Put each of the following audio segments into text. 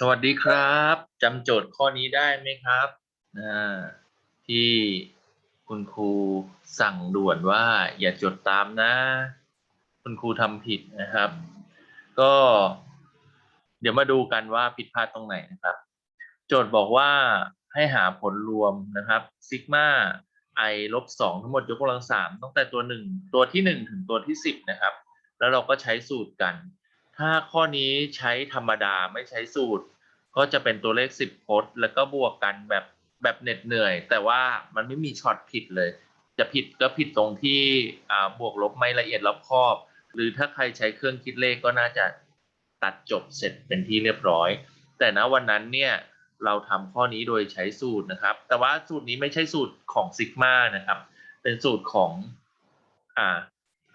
สวัสดีครับจำโจทย์ข้อนี้ได้ไหมครับที่คุณครูสั่งด่วนว่าอย่าจดตามนะ คุณครูทำผิดนะครับ ก็ เดี๋ยวมาดูกันว่าผิดพลาดตรงไหนนะครับ โจทย์บอกว่าให้หาผลรวมนะครับซิกมาไอลบสองทั้งหมดยกกำลังสามตั้งแต่ตัวหนึ่งตัวที่หนึ่งถึงตัวที่สิบนะครับ แล้วเราก็ใช้สูตรกันถ้าข้อนี้ใช้ธรรมดาไม่ใช้สูตร ก็จะเป็นตัวเลขสิบพจน์แล้วก็บวกกันแบบแบบเหน็ดเหนื่อย แต่ว่ามันไม่มีช็อตผิดเลย จะผิดก็ผิดตรงที่บวกลบไม่ละเอียดรอบคอบ หรือถ้าใครใช้เครื่องคิดเลขก็น่าจะตัดจบเสร็จเป็นที่เรียบร้อย แต่ณวันนั้นเนี่ยเราทำข้อนี้โดยใช้สูตรนะครับ แต่ว่าสูตรนี้ไม่ใช่สูตรของซิกมานะครับ เป็นสูตรของอ่า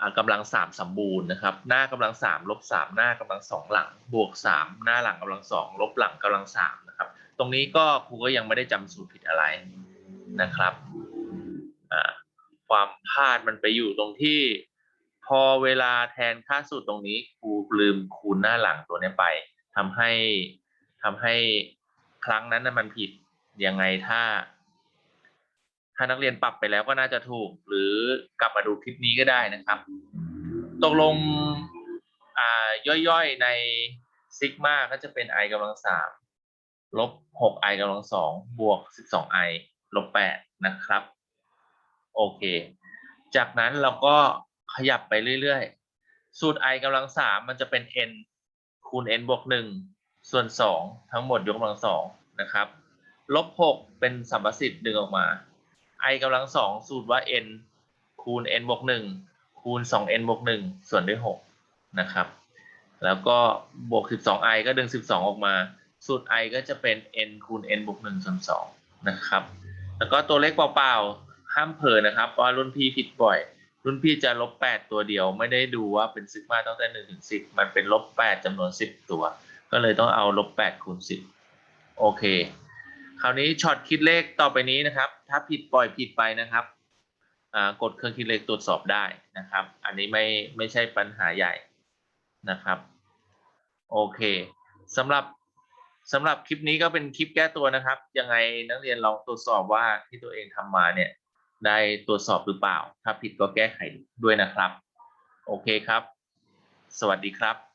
อ่าลังสามสมบูรณ์นะครับ หน้ากำลังสามลบสามหน้ากำลังสองหลัง บวกสามหน้าหลังกำลังสองลบหลังกำลังสามนะครับ ตรงนี้ก็ครูก็ยังไม่ได้จำสูตรผิดอะไรนะครับความพลาดมันไปอยู่ตรงที่ พอเวลาแทนค่าสูตรตรงนี้ครูลืมคูณหน้าหลังตัวนี้ไปทำให้ทำให้ครั้งนั้นนะมันผิดยังไงถ้า ถ้านักเรียนปรับไปแล้วก็น่าจะถูก หรือกลับมาดูคลิปนี้ก็ได้นะครับ ตกลงอ่าย่อยๆในซิกมาก็จะเป็น i กำลังสามลบหก i กำลังสองบวกสิบสอง i ลบแปดนะครับ โอเค จากนั้นเราก็ขยับไปเรื่อยๆ สูตร i กำลังสามมันจะเป็น n คูณ n บวกหนึ่งส่วนสองทั้งหมดยกกำลังสองนะครับ ลบหกเป็นสัมประสิทธิ์ดึงออกมา i กำลังสองสูตรว่า n คูณ n บวกหนึ่งคูณสอง n บวกหนึ่งส่วนด้วยหกนะครับ แล้วก็บวกสิบสอง i ก็ดึงสิบสองออกมา สูตร i ก็จะเป็น n คูณ n บวกหนึ่งส่วนสองนะครับ แล้วก็ตัวเลขเปล่าๆ ห้ามเผลอนะครับ เพราะว่ารุ่นพี่ผิดบ่อย รุ่นพี่จะลบแปดตัวเดียว ไม่ได้ดูว่าเป็นซิกมาตั้งแต่หนึ่งถึงสิบมันเป็นลบแปดจำนวนสิบตัว ก็เลยต้องเอาลบแปดคูณสิบโอเค คราวนี้ช็อตคิดเลขต่อไปนี้นะครับ ถ้าผิดปล่อยผิดไปนะครับกดเครื่องคิดเลขตรวจสอบได้นะครับ อันนี้ไม่ไม่ใช่ปัญหาใหญ่นะครับ โอเคสำหรับสำหรับคลิปนี้ก็เป็นคลิปแก้ตัวนะครับ ยังไงนักเรียนลองตรวจสอบว่าที่ตัวเองทำมาเนี่ย ได้ตรวจสอบหรือเปล่า ถ้าผิดก็แก้ไขด้วยนะครับ โอเคครับ สวัสดีครับ